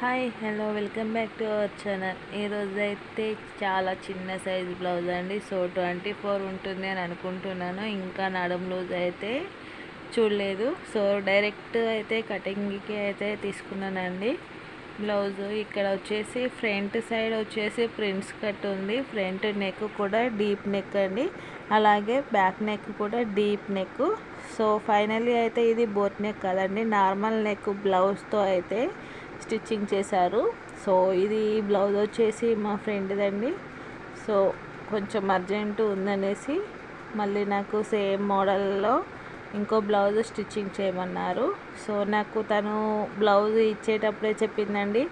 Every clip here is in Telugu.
Hi hello welcome back to our channel ఈరోజు అయితే చాలా చిన్న సైజ్ బ్లౌజ్ అండి. సో ట్వంటీ ఫోర్ ఉంటుంది అని అనుకుంటున్నాను. ఇంకా నడం లూజ్ అయితే చూడలేదు. సో డైరెక్ట్ అయితే కటింగ్కి అయితే తీసుకున్నానండి. బ్లౌజ్ ఇక్కడ వచ్చేసి ఫ్రంట్ సైడ్ వచ్చేసి ప్రింట్స్ కట్ ఉంది. ఫ్రంట్ నెక్ కూడా డీప్ నెక్ అండి. అలాగే బ్యాక్ నెక్ కూడా డీప్ నెక్ సో ఫైనల్లీ అయితే ఇది బోట్ నెక్ కదండి. నార్మల్ నెక్ బ్లౌజ్తో అయితే స్టిచ్చింగ్ చేశారు. సో ఇది బ్లౌజ్ వచ్చేసి మా ఫ్రెండ్దండి. సో కొంచెం అర్జెంటు ఉందనేసి మళ్ళీ నాకు సేమ్ మోడల్లో ఇంకో బ్లౌజ్ స్టిచ్చింగ్ చేయమన్నారు. సో నాకు తను బ్లౌజ్ ఇచ్చేటప్పుడే చెప్పిందండి.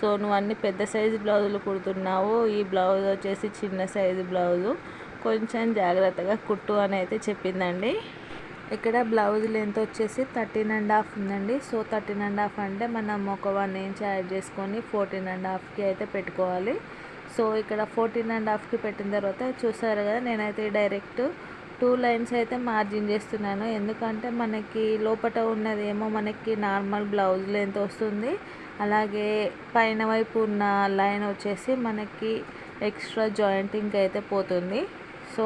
సో నువ్వు అన్ని పెద్ద సైజు బ్లౌజులు కుడుతున్నావు. ఈ బ్లౌజ్ వచ్చేసి చిన్న సైజు బ్లౌజు. కొంచెం జాగ్రత్తగా కుట్టు అని అయితే చెప్పిందండి. ఇక్కడ బ్లౌజ్ లెంత్ వచ్చేసి థర్టీన్ అండ్ హాఫ్ ఉందండి. సో థర్టీన్ అండ్ హాఫ్ అంటే మనం ఒక వన్ ఇంచ్ యాడ్ చేసుకొని ఫోర్టీన్ అండ్ హాఫ్కి అయితే పెట్టుకోవాలి. సో ఇక్కడ ఫోర్టీన్ అండ్ హాఫ్కి పెట్టిన తర్వాత చూసారు కదా నేనైతే డైరెక్ట్ టూ లైన్స్ అయితే మార్జిన్ చేస్తున్నాను. ఎందుకంటే మనకి లోపల ఏమో మనకి నార్మల్ బ్లౌజ్ లెంత్ వస్తుంది. అలాగే పైన వైపు ఉన్న లైన్ వచ్చేసి మనకి ఎక్స్ట్రా జాయింటింగ్ అయితే పోతుంది. సో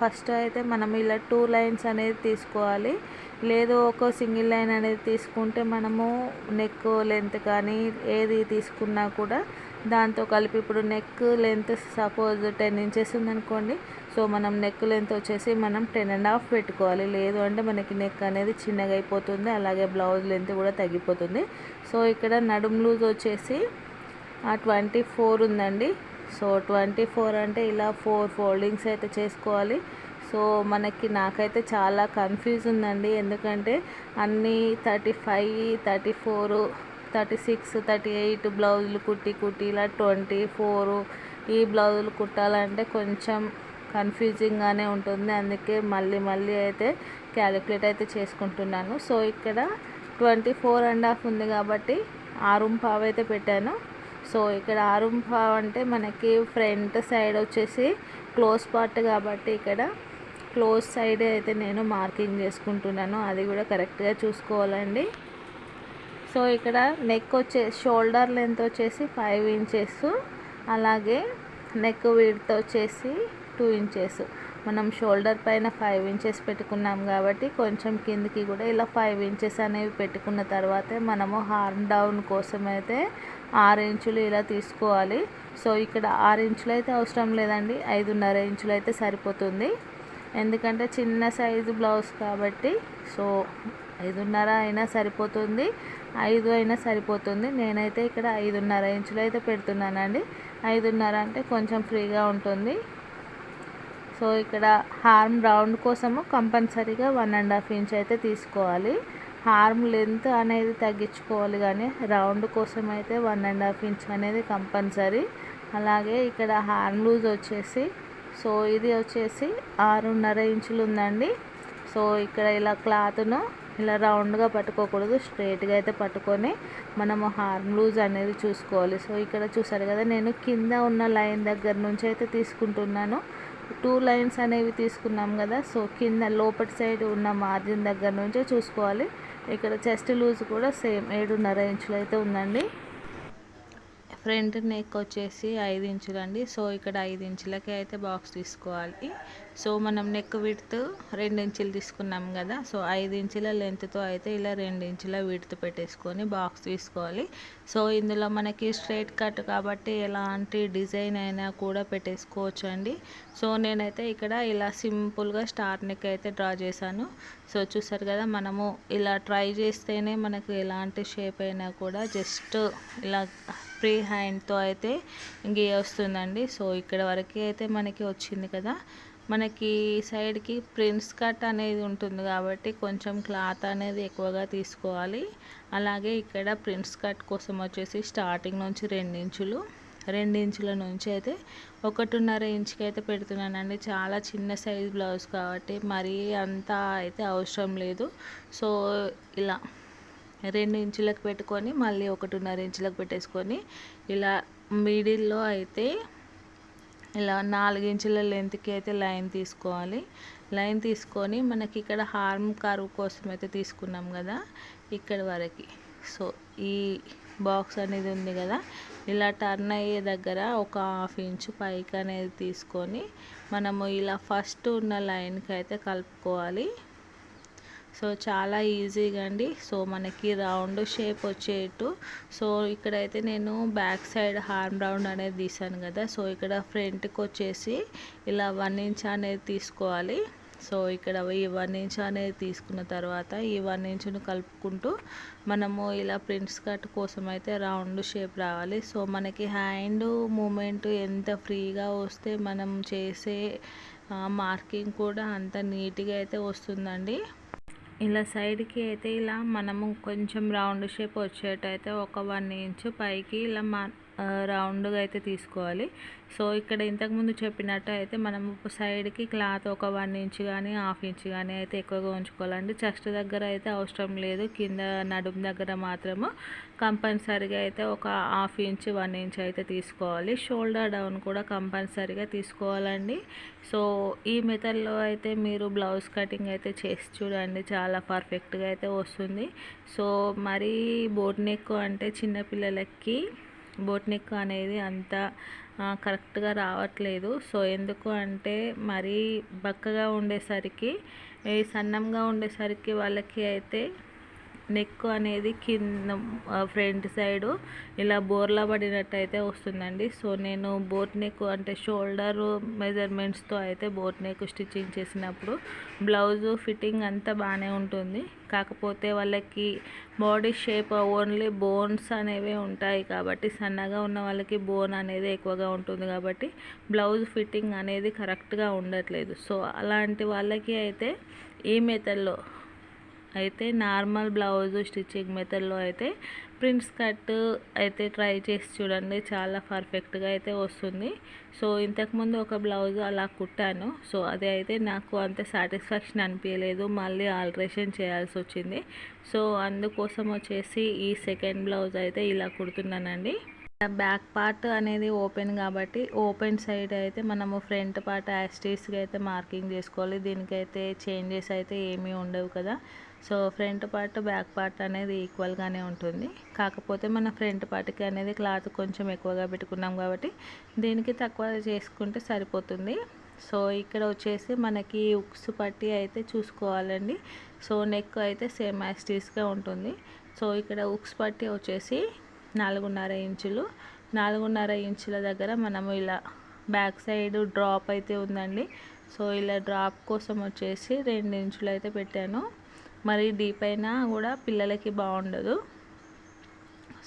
ఫస్ట్ అయితే మనం ఇలా టూ లైన్స్ అనేది తీసుకోవాలి. లేదు ఒక సింగిల్ లైన్ అనేది తీసుకుంటే మనము నెక్ లెంత్ కానీ ఏది తీసుకున్నా కూడా దాంతో కలిపి ఇప్పుడు neck length suppose ten inches ఉందనుకోండి. సో మనం నెక్ లెంత్ వచ్చేసి మనం టెన్ అండ్ హాఫ్ పెట్టుకోవాలి. లేదు అంటే మనకి నెక్ అనేది చిన్నగా అయిపోతుంది. అలాగే బ్లౌజ్ లెంత్ కూడా తగ్గిపోతుంది. సో ఇక్కడ నడుం లూజ్ వచ్చేసి ట్వంటీ ఫోర్ ఉందండి. సో ట్వంటీ ఫోర్ అంటే ఇలా ఫోర్ ఫోల్డింగ్స్ అయితే చేసుకోవాలి. సో మనకి నాకైతే చాలా కన్ఫ్యూజ్ ఉందండి. ఎందుకంటే అన్నీ thirty five thirty four thirty six thirty eight బ్లౌజులు కుట్టి కుట్టి ఇలా ట్వంటీ ఫోర్ ఈ బ్లౌజులు కుట్టాలంటే కొంచెం కన్ఫ్యూజింగ్గానే ఉంటుంది. అందుకే మళ్ళీ మళ్ళీ అయితే క్యాలిక్యులేట్ అయితే చేసుకుంటున్నాను. సో ఇక్కడ ట్వంటీ ఫోర్ అండ్ హాఫ్ ఉంది కాబట్టి ఆరు పావు అయితే పెట్టాను. సో ఇక్కడ ఆరుంభ అంటే మనకి ఫ్రంట్ సైడ్ వచ్చేసి క్లోజ్ పార్ట్ కాబట్టి ఇక్కడ క్లోజ్ సైడ్ అయితే నేను మార్కింగ్ చేసుకుంటున్నాను. అది కూడా కరెక్ట్గా చూసుకోవాలండి. సో ఇక్కడ నెక్ వచ్చే షోల్డర్ లెంత్ వచ్చేసి ఫైవ్ ఇంచెస్ అలాగే నెక్ విడ్త్ వచ్చేసి టూ ఇంచెస్ మనం షోల్డర్ పైన ఫైవ్ ఇంచెస్ పెట్టుకున్నాం కాబట్టి కొంచెం కిందికి కూడా ఇలా ఫైవ్ ఇంచెస్ అనేవి పెట్టుకున్న తర్వాతే మనము హార్మ్ డౌన్ కోసం అయితే ఆరు ఇంచులు ఇలా తీసుకోవాలి. సో ఇక్కడ ఆరు ఇంచులు అయితే అవసరం లేదండి. ఐదున్నర ఇంచులు అయితే సరిపోతుంది. ఎందుకంటే చిన్న సైజు బ్లౌజ్ కాబట్టి సో ఐదున్నర అయినా సరిపోతుంది. ఐదు అయినా సరిపోతుంది. నేనైతే ఇక్కడ ఐదున్నర ఇంచులు అయితే పెడుతున్నానండి. ఐదున్నర అంటే కొంచెం ఫ్రీగా ఉంటుంది. సో ఇక్కడ హార్మ్ రౌండ్ కోసము కంపల్సరీగా వన్ అండ్ హాఫ్ ఇంచ్ అయితే తీసుకోవాలి. హార్మ్ లెంత్ అనేది తగ్గించుకోవాలి కానీ రౌండ్ కోసం అయితే వన్ అండ్ హాఫ్ ఇంచ్ అనేది కంపల్సరీ. అలాగే ఇక్కడ హార్మ్ లూజ్ వచ్చేసి సో ఇది వచ్చేసి ఆరున్నర ఇంచులు ఉందండి. సో ఇక్కడ ఇలా క్లాత్ను ఇలా రౌండ్గా పట్టుకోకూడదు స్ట్రైట్గా అయితే పట్టుకొని మనము హార్మ్ లూజ్ అనేది చూసుకోవాలి. సో ఇక్కడ చూసారు కదా నేను కింద ఉన్న లైన్ దగ్గర నుంచి అయితే తీసుకుంటున్నాను. టూ లైన్స్ అనేవి తీసుకున్నాం కదా సో కింద లోపటి సైడ్ ఉన్న మార్జిన్ దగ్గర నుంచే చూసుకోవాలి. ఇక్కడ చెస్ట్ లూజ్ కూడా సేమ్ ఏడున్నర ఇంచులు అయితే ఉందండి. ఫ్రంట్ నెక్ వచ్చేసి ఐదు ఇంచులండి. సో ఇక్కడ ఐదు ఇంచులకి అయితే బాక్స్ తీసుకోవాలి. సో మనం నెక్ విడ్త్ రెండు ఇంచులు తీసుకున్నాం కదా సో ఐదు ఇంచుల లెంత్తో అయితే ఇలా రెండు ఇంచుల విడ్త్ పెట్టేసుకొని బాక్స్ తీసుకోవాలి. సో ఇందులో మనకి స్ట్రైట్ కట్ కాబట్టి ఎలాంటి డిజైన్ అయినా కూడా పెట్టేసుకోవచ్చు అండి సో నేనైతే ఇక్కడ ఇలా సింపుల్గా స్టార్ నెక్ అయితే డ్రా చేశాను. సో చూసారు కదా మనము ఇలా ట్రై చేస్తేనే మనకు ఎలాంటి షేప్ అయినా కూడా జస్ట్ ఇలా ఫ్రీ హ్యాండ్తో అయితే గీ వస్తుందండి. సో ఇక్కడ వరకు అయితే మనకి వచ్చింది కదా. మనకి సైడ్కి ప్రిన్స్ కట్ అనేది ఉంటుంది కాబట్టి కొంచెం క్లాత్ అనేది ఎక్కువగా తీసుకోవాలి. అలాగే ఇక్కడ ప్రిన్స్ కట్ కోసం వచ్చేసి స్టార్టింగ్ నుంచి రెండించులు రెండించుల నుంచి అయితే ఒకటిన్నర ఇంచుకి అయితే పెడుతున్నానండి. చాలా చిన్న సైజ్ బ్లౌజ్ కాబట్టి మరీ అంతా అయితే అవసరం లేదు. సో ఇలా రెండు ఇంచులకు పెట్టుకొని మళ్ళీ ఒకటిన్నర ఇంచులకు పెట్టేసుకొని ఇలా మిడిల్లో అయితే ఇలా నాలుగు ఇంచుల లెంత్కి అయితే లైన్ తీసుకోవాలి. లైన్ తీసుకొని మనకి ఇక్కడ హార్మ్ కరువు కోసం అయితే తీసుకున్నాం కదా ఇక్కడ వరకు. సో ఈ బాక్స్ అనేది ఉంది కదా ఇలా టర్న్ అయ్యే దగ్గర ఒక హాఫ్ ఇంచ్ పైకి అనేది తీసుకొని మనము ఇలా ఫస్ట్ ఉన్న లైన్కి అయితే కలుపుకోవాలి. సో చాలా ఈజీగా అండి. సో మనకి రౌండ్ షేప్ వచ్చేట్టు. సో ఇక్కడైతే నేను బ్యాక్ సైడ్ హార్మ్ రౌండ్ అనేది తీసాను కదా. సో ఇక్కడ ఫ్రంట్కి వచ్చేసి ఇలా వన్ ఇంచ్ అనేది తీసుకోవాలి. సో ఇక్కడ ఈ వన్ ఇంచ్ అనేది తీసుకున్న తర్వాత ఈ వన్ ఇంచును కలుపుకుంటూ మనము ఇలా ప్రింట్స్ కట్ కోసం అయితే రౌండ్ షేప్ రావాలి. సో మనకి హ్యాండ్ మూమెంట్ ఎంత ఫ్రీగా వస్తే మనం చేసే మార్కింగ్ కూడా అంత నీట్గా అయితే వస్తుందండి. ఇలా సైడ్కి అయితే ఇలా మనము కొంచెం రౌండ్ షేప్ వచ్చేటైతే ఒక వన్ ఇంచ్ పైకి ఇలా మా రౌండ్గా అయితే తీసుకోవాలి. సో ఇక్కడ ఇంతకుముందు చెప్పినట్టు అయితే మనం సైడ్కి క్లాత్ ఒక వన్ ఇంచ్ కానీ హాఫ్ ఇంచ్ కానీ అయితే ఎక్కువగా ఉంచుకోవాలండి. చెస్ట్ దగ్గర అయితే అవసరం లేదు. కింద నడుము దగ్గర మాత్రము కంపల్సరీగా అయితే ఒక హాఫ్ ఇంచ్ వన్ ఇంచ్ అయితే తీసుకోవాలి. షోల్డర్ డౌన్ కూడా కంపల్సరీగా తీసుకోవాలండి. సో ఈ మెథడ్లో అయితే మీరు బ్లౌజ్ కటింగ్ అయితే చేసి చూడండి. చాలా పర్ఫెక్ట్గా అయితే వస్తుంది. సో మరీ బోట్ నెక్ అంటే చిన్నపిల్లలకి బోట్ నెక్ అనేది అంత కరెక్ట్గా రావట్లేదు. సో ఎందుకు అంటే మరీ బక్కగా ఉండేసరికి సన్నంగా ఉండేసరికి వాళ్ళకి అయితే నెక్ అనేది కింద ఫ్రంట్ సైడు ఇలా బోర్లా పడినట్టు అయితే వస్తుందండి. సో నేను బోట్ నెక్ అంటే షోల్డర్ మెజర్మెంట్స్తో అయితే బోట్ నెక్ స్టిచ్చింగ్ చేసినప్పుడు బ్లౌజ్ ఫిట్టింగ్ అంతా బాగానే ఉంటుంది. కాకపోతే వాళ్ళకి బాడీ షేప్ ఓన్లీ బోన్స్ అనేవి ఉంటాయి కాబట్టి సన్నగా ఉన్న వాళ్ళకి బోన్ అనేది ఎక్కువగా ఉంటుంది కాబట్టి బ్లౌజ్ ఫిట్టింగ్ అనేది కరెక్ట్గా ఉండట్లేదు. సో అలాంటి వాళ్ళకి అయితే ఈ మెథడ్లో అయితే నార్మల్ బ్లౌజ్ స్టిచ్చింగ్ మెథడ్లో అయితే ప్రింట్స్ కట్ అయితే ట్రై చేసి చూడండి. చాలా పర్ఫెక్ట్గా అయితే వస్తుంది. సో ఇంతకుముందు ఒక బ్లౌజ్ అలా కుట్టాను. సో అది అయితే నాకు అంత సాటిస్ఫాక్షన్ అనిపించలేదు మళ్ళీ ఆల్ట్రేషన్ చేయాల్సి వచ్చింది. సో అందుకోసం వచ్చేసి ఈ సెకండ్ బ్లౌజ్ అయితే ఇలా కుడుతున్నానండి. బ్యాక్ పార్ట్ అనేది ఓపెన్ కాబట్టి ఓపెన్ సైడ్ అయితే మనము ఫ్రంట్ పార్ట్ యాస్టీస్గా అయితే మార్కింగ్ చేసుకోవాలి. దీనికైతే చేంజెస్ అయితే ఏమీ ఉండవు కదా. So front part back part అనేది ఈక్వల్గానే ఉంటుంది. కాకపోతే మన ఫ్రంట్ పార్ట్కి అనేది క్లాత్ కొంచెం ఎక్కువగా పెట్టుకున్నాం కాబట్టి దీనికి తక్కువ చేసుకుంటే సరిపోతుంది. సో ఇక్కడ వచ్చేసి మనకి ఉక్స్ పట్టి అయితే చూసుకోవాలండి. సో నెక్ అయితే సేమ్ యాస్టీస్గా ఉంటుంది. సో ఇక్కడ ఉక్స్ పట్టి వచ్చేసి నాలుగున్నర ఇంచులు. నాలుగున్నర ఇంచుల దగ్గర మనము ఇలా బ్యాక్ సైడ్ డ్రాప్ అయితే ఉందండి. సో ఇలా డ్రాప్ కోసం వచ్చేసి రెండు ఇంచులు అయితే పెట్టాను. మరి డీప్ అయినా కూడా పిల్లలకి బాగుండదు.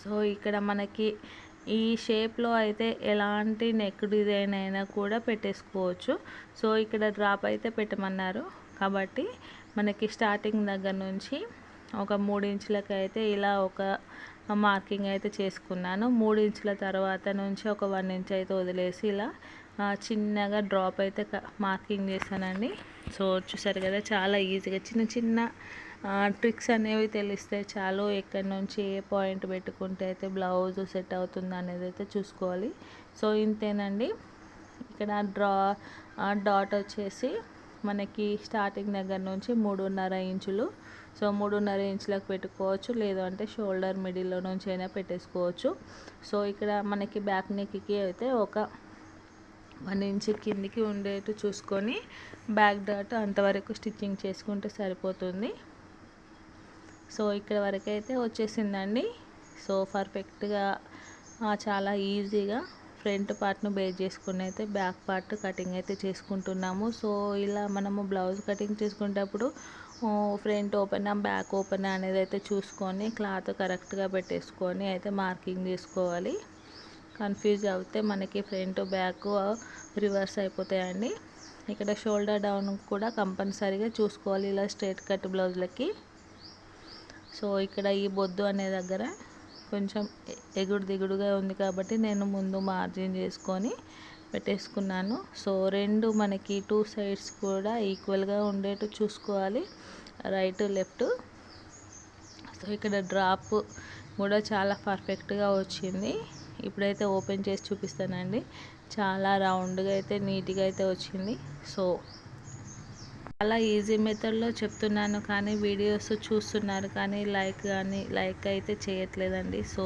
సో ఇక్కడ మనకి ఈ షేప్లో అయితే ఎలాంటి నెక్ డిజైన్ అయినా కూడా పెట్టేసుకోవచ్చు. సో ఇక్కడ డ్రాప్ అయితే పెట్టమన్నారు. కాబట్టి మనకి స్టార్టింగ్ దగ్గర నుంచి ఒక మూడు ఇంచులకి అయితే ఇలా ఒక మార్కింగ్ అయితే చేసుకున్నాను. మూడు ఇంచుల తర్వాత నుంచి ఒక వన్ ఇంచ్ అయితే వదిలేసి ఇలా చిన్నగా డ్రాప్ అయితే మార్కింగ్ చేశానండి. సో చూసారు కదా చాలా ఈజీగా చిన్న చిన్న ట్రిక్స్ అనేవి తెలిస్తే చాలు ఎక్కడి నుంచి ఏ పాయింట్ పెట్టుకుంటే అయితే బ్లౌజ్ సెట్ అవుతుంది అనేది అయితే చూసుకోవాలి. సో ఇంతేనండి. ఇక్కడ డ్రా డాట్ వచ్చేసి మనకి స్టార్టింగ్ దగ్గర నుంచి మూడున్నర ఇంచులు. సో మూడున్నర ఇంచులకు పెట్టుకోవచ్చు లేదు అంటే షోల్డర్ మిడిల్లో నుంచి అయినా పెట్టేసుకోవచ్చు. సో ఇక్కడ మనకి బ్యాక్ నెక్కి అయితే ఒక వన్ ఇంచ్ కిందికి ఉండేట్టు చూసుకొని బ్యాక్ డాట్ అంతవరకు స్టిచ్చింగ్ చేసుకుంటే సరిపోతుంది. సో ఇక్కడ వరకు అయితే వచ్చేసిందండి. సో పర్ఫెక్ట్గా చాలా ఈజీగా ఫ్రంట్ పార్ట్ను బేస్ చేసుకుని అయితే బ్యాక్ పార్ట్ కటింగ్ అయితే చేసుకుంటున్నాము. సో ఇలా మనము బ్లౌజ్ కటింగ్ చేసుకునేటప్పుడు ఫ్రంట్ ఓపెన్ బ్యాక్ ఓపెన్ అనేది అయితే చూసుకొని క్లాత్ కరెక్ట్గా పెట్టేసుకొని అయితే మార్కింగ్ చేసుకోవాలి. కన్ఫ్యూజ్ అవుతే మనకి ఫ్రంట్ బ్యాక్ రివర్స్ అయిపోతాయండి. ఇక్కడ షోల్డర్ డౌన్ కూడా కంపల్సరీగా చూసుకోవాలి. ఇలా స్ట్రైట్ కట్ బ్లౌజ్లకి. సో ఇక్కడ ఈ బొద్దు అనే దగ్గర కొంచెం ఎగుడు దిగుడుగా ఉంది కాబట్టి నేను ముందు మార్జిన్ చేసుకొని పెట్టేసుకున్నాను. సో రెండు మనకి టూ సైడ్స్ కూడా ఈక్వల్గా ఉండేట్టు చూసుకోవాలి. Right left. సో ఇక్కడ డ్రాప్ కూడా చాలా పర్ఫెక్ట్గా వచ్చింది. ఇప్పుడైతే ఓపెన్ చేసి చూపిస్తానండి. చాలా రౌండ్గా అయితే నీట్గా అయితే వచ్చింది. సో చాలా ఈజీ మెథడ్లో చెప్తున్నాను కానీ వీడియోస్ చూస్తున్నారు కానీ లైక్ కానీ లైక్ అయితే చేయట్లేదండి. సో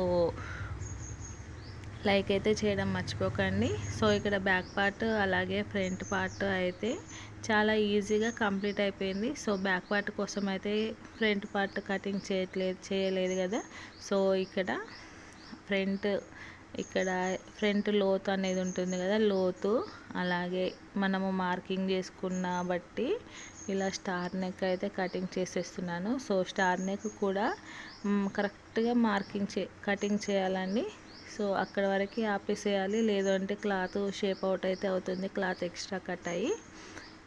లైక్ అయితే చేయడం మర్చిపోకండి. సో ఇక్కడ బ్యాక్ పార్ట్ అలాగే ఫ్రంట్ పార్ట్ అయితే చాలా ఈజీగా కంప్లీట్ అయిపోయింది. సో బ్యాక్ పార్ట్ కోసం అయితే ఫ్రంట్ పార్ట్ కటింగ్ చేయట్లేదు చేయలేదు కదా. సో ఇక్కడ ఫ్రంట్ ఇక్కడ ఫ్రంట్ లోతు అనేది ఉంటుంది కదా లోతు. అలాగే మనము మార్కింగ్ చేసుకున్న బట్టి ఇలా స్టార్ నెక్ అయితే కటింగ్ చేసేస్తున్నాను. సో స్టార్ నెక్ కూడా కరెక్ట్గా మార్కింగ్ చే కటింగ్ చేయాలండి. సో అక్కడ వరకు ఆపేసేయాలి. లేదంటే క్లాత్ షేప్ అవుట్ అయితే అవుతుంది క్లాత్ ఎక్స్ట్రా కట్ అయ్యి.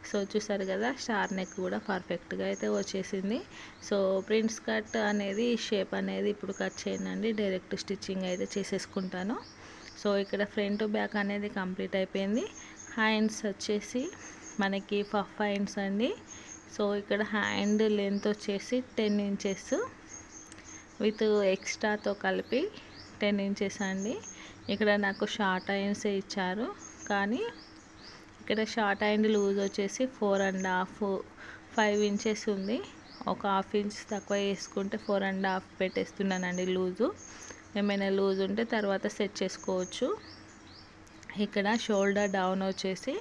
సో చూసారు కదా స్టార్ నెక్ కూడా పర్ఫెక్ట్గా అయితే వచ్చేసింది. సో ప్రింట్స్ కట్ అనేది షేప్ అనేది ఇప్పుడు కట్ చేయనండి డైరెక్ట్ స్టిచ్చింగ్ అయితే చేసేసుకుంటాను. సో ఇక్కడ ఫ్రంట్ బ్యాక్ అనేది కంప్లీట్ అయిపోయింది. హ్యాండ్స్ వచ్చేసి మనకి ఫఫ్ హ్యాండ్స్ అండి. సో ఇక్కడ హ్యాండ్ లెంత్ వచ్చేసి టెన్ ఇంచెస్ విత్ ఎక్స్ట్రాతో కలిపి టెన్ ఇంచెస్ అండి. ఇక్కడ నాకు షార్ట్ హ్యాండ్సే ఇచ్చారు. కానీ ఇక్కడ షార్ట్ అండ్ లూజ్ వచ్చేసి four and half five inches ఉంది. ఒక హాఫ్ ఇంచ్ తక్కువ వేసుకుంటే ఫోర్ అండ్ హాఫ్ పెట్టేస్తున్నానండి లూజు. ఏమైనా లూజ్ ఉంటే తర్వాత సెట్ చేసుకోవచ్చు. ఇక్కడ షోల్డర్ డౌన్ వచ్చేసి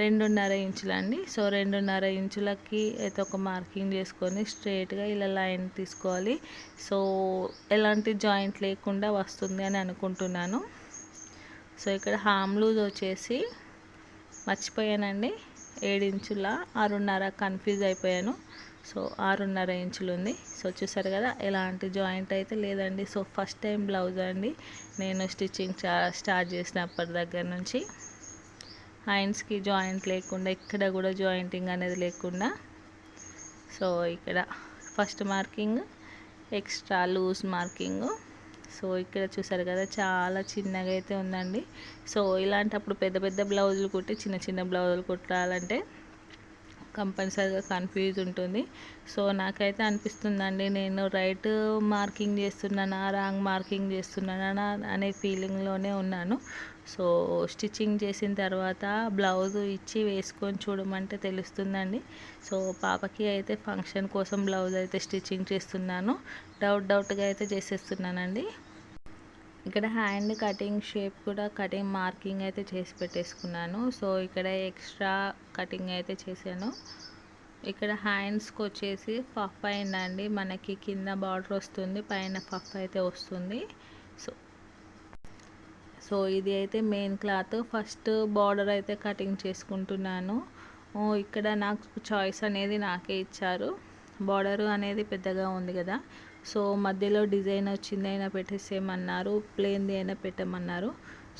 రెండున్నర ఇంచులండి. సో రెండున్నర ఇంచులకి అయితే ఒక మార్కింగ్ చేసుకొని స్ట్రేట్గా ఇలా లైన్ తీసుకోవాలి. సో ఎలాంటి జాయింట్ లేకుండా వస్తుంది అని అనుకుంటున్నాను. సో ఇక్కడ హామ్ లూజ్ వచ్చేసి మర్చిపోయానండి. ఏడు ఇంచుల ఆరున్నర కన్ఫ్యూజ్ అయిపోయాను. సో ఆరున్నర ఇంచులు ఉంది సో చూసారు కదా ఎలాంటి జాయింట్ అయితే లేదండి. సో ఫస్ట్ టైం బ్లౌజ్ అండి. నేను స్టిచ్చింగ్ స్టార్ట్ చేసినప్పటి దగ్గర నుంచి. హ్యాండ్స్కి జాయింట్ లేకుండా ఇక్కడ కూడా జాయింటింగ్ అనేది లేకుండా. సో ఇక్కడ first marking extra loose marking. So ఇక్కడ చూసారు కదా చాలా చిన్నగా అయితే ఉందండి. సో ఇలాంటప్పుడు పెద్ద పెద్ద బ్లౌజులు కుట్టి చిన్న చిన్న బ్లౌజులు కుట్టాలంటే కంపల్సరీగా కన్ఫ్యూజ్ ఉంటుంది. సో నాకైతే అనిపిస్తుందండి నేను రైట్ మార్కింగ్ చేస్తున్నానా రాంగ్ మార్కింగ్ చేస్తున్నానా అనే ఫీలింగ్లోనే ఉన్నాను. సో స్టిచ్చింగ్ చేసిన తర్వాత బ్లౌజ్ ఇచ్చి వేసుకొని చూడమంటే తెలుస్తుందండి. సో పాపకి అయితే ఫంక్షన్ కోసం బ్లౌజ్ అయితే స్టిచ్చింగ్ చేస్తున్నాను. డౌట్ డౌట్గా అయితే చేసేస్తున్నానండి. ఇక్కడ హ్యాండ్ కటింగ్ షేప్ కూడా కటింగ్ మార్కింగ్ అయితే చేసి పెట్టేసుకున్నాను. సో ఇక్కడ ఎక్స్ట్రా కటింగ్ అయితే చేశాను. ఇక్కడ హ్యాండ్స్కి వచ్చేసి పఫ్ అయిందండి మనకి కింద బార్డర్ వస్తుంది పైన పఫ్ అయితే వస్తుంది. సో సో ఇది అయితే మెయిన్ క్లాత్ ఫస్ట్ బార్డర్ అయితే కటింగ్ చేసుకుంటున్నాను. ఇక్కడ నాకు చాయిస్ అనేది నాకే ఇచ్చారు. బార్డర్ అనేది పెద్దగా ఉంది కదా. సో మధ్యలో డిజైన్ వచ్చింది అయినా పెట్టేసేయమన్నారు ప్లేన్ది అయినా పెట్టమన్నారు.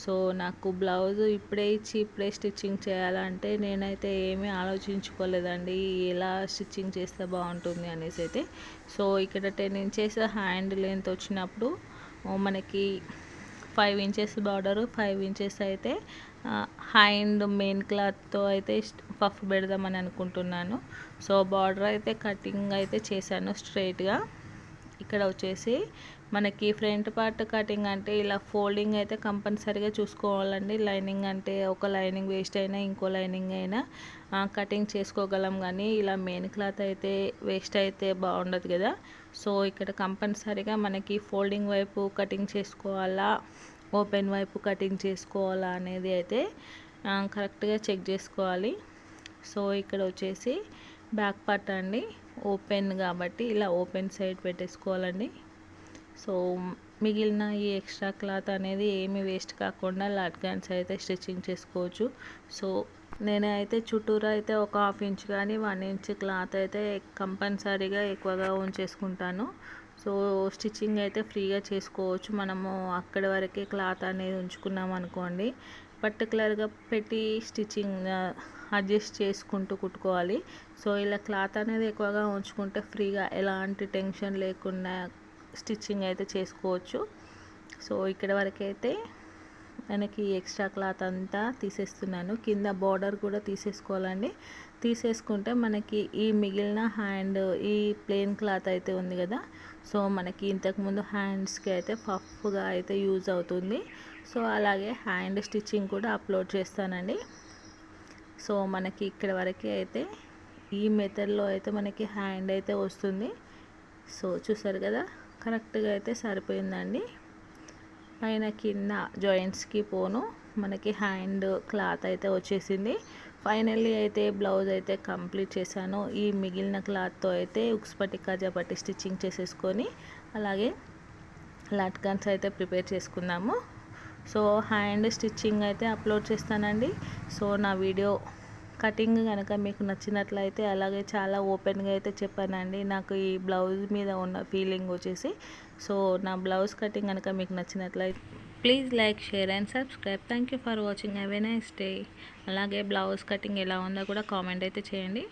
సో నాకు బ్లౌజ్ ఇప్పుడే ఇచ్చి ఇప్పుడే స్టిచ్చింగ్ చేయాలంటే నేనైతే ఏమీ ఆలోచించుకోలేదండి. ఎలా స్టిచ్చింగ్ చేస్తే బాగుంటుంది అనేసి అయితే. సో ఇక్కడ టెన్ ఇంచెస్ హ్యాండ్ లెంత్ వచ్చినప్పుడు మనకి five inches border five inches అయితే హ్యాండ్ మెయిన్ క్లాత్తో అయితే పఫ్ పెడదామని అనుకుంటున్నాను. సో బార్డర్ అయితే కటింగ్ అయితే చేశాను స్ట్రైట్గా. ఇక్కడ వచ్చేసి మనకి ఫ్రంట్ పార్ట్ కటింగ్ అంటే ఇలా ఫోల్డింగ్ అయితే కంపల్సరీగా చూసుకోవాలండి. లైనింగ్ అంటే ఒక లైనింగ్ వేస్ట్ అయినా ఇంకో లైనింగ్ అయినా కటింగ్ చేసుకోగలం. కానీ ఇలా మెయిన్ క్లాత్ అయితే వేస్ట్ అయితే బాగుండదు కదా. సో ఇక్కడ కంపల్సరీగా మనకి ఫోల్డింగ్ వైపు కటింగ్ చేసుకోవాలా ఓపెన్ వైపు కటింగ్ చేసుకోవాలా అనేది అయితే కరెక్ట్గా చెక్ చేసుకోవాలి. సో ఇక్కడ వచ్చేసి బ్యాక్ పార్ట్ అండి. ఓపెన్ కాబట్టి ఇలా ఓపెన్ సైడ్ పెట్టేసుకోవాలండి. సో మిగిలిన ఈ ఎక్స్ట్రా క్లాత్ అనేది ఏమి వేస్ట్ కాకుండా లట్గాన్స్ అయితే స్టిచ్చింగ్ చేసుకోవచ్చు. సో నేనైతే చుట్టూరు అయితే ఒక హాఫ్ ఇంచ్ కానీ వన్ ఇంచ్ క్లాత్ అయితే కంపల్సరీగా ఎక్కువగా ఉంచేసుకుంటాను. సో స్టిచ్చింగ్ అయితే ఫ్రీగా చేసుకోవచ్చు. మనము అక్కడి వరకే క్లాత్ అనేది ఉంచుకున్నాం అనుకోండి పర్టికులర్గా పెట్టి స్టిచ్చింగ్ అడ్జస్ట్ చేసుకుంటూ కుట్టుకోవాలి. సో ఇలా క్లాత్ అనేది ఎక్కువగా ఉంచుకుంటే ఫ్రీగా ఎలాంటి టెన్షన్ లేకుండా స్టిచ్చింగ్ అయితే చేసుకోవచ్చు. సో ఇక్కడ వరకు అయితే మనకి ఎక్స్ట్రా క్లాత్ అంతా తీసేస్తున్నాను. కింద బార్డర్ కూడా తీసేసుకోవాలండి. తీసేసుకుంటే మనకి ఈ మిగిలిన హ్యాండ్ ఈ ప్లెయిన్ క్లాత్ అయితే ఉంది కదా. సో మనకి ఇంతకుముందు హ్యాండ్స్కి అయితే పఫ్గా అయితే యూజ్ అవుతుంది. సో అలాగే హ్యాండ్ స్టిచ్చింగ్ కూడా అప్లోడ్ చేస్తానండి. సో మనకి ఇక్కడ వరకు అయితే ఈ మెథడ్లో అయితే మనకి హ్యాండ్ అయితే వస్తుంది. సో చూసారు కదా కరెక్ట్గా అయితే సరిపోయిందండి. పైన కింద జాయింట్స్కి పోను మనకి హ్యాండ్ క్లాత్ అయితే వచ్చేసింది. ఫైనల్లీ అయితే బ్లౌజ్ అయితే కంప్లీట్ చేశాను. ఈ మిగిలిన క్లాత్తో అయితే ఉక్స్పటి కాజాపట్టి కాజా పట్టి స్టిచ్చింగ్ చేసేసుకొని అలాగే లట్కన్స్ అయితే ప్రిపేర్ చేసుకుందాము. సో హ్యాండ్ స్టిచ్చింగ్ అయితే అప్లోడ్ చేస్తానండి. సో నా వీడియో కటింగ్ కనుక మీకు నచ్చినట్లయితే అలాగే చాలా ఓపెన్గా అయితే చెప్పానండి. నాకు ఈ బ్లౌజ్ మీద ఉన్న ఫీలింగ్ వచ్చేసి సో నా బ్లౌజ్ కటింగ్ కనుక మీకు నచ్చినట్లయితే please like share and subscribe. Thank you for watching. Have a nice day. అలాగే బ్లౌజ్ కటింగ్ ఎలా ఉందో కూడా కామెంట్ అయితే చేయండి.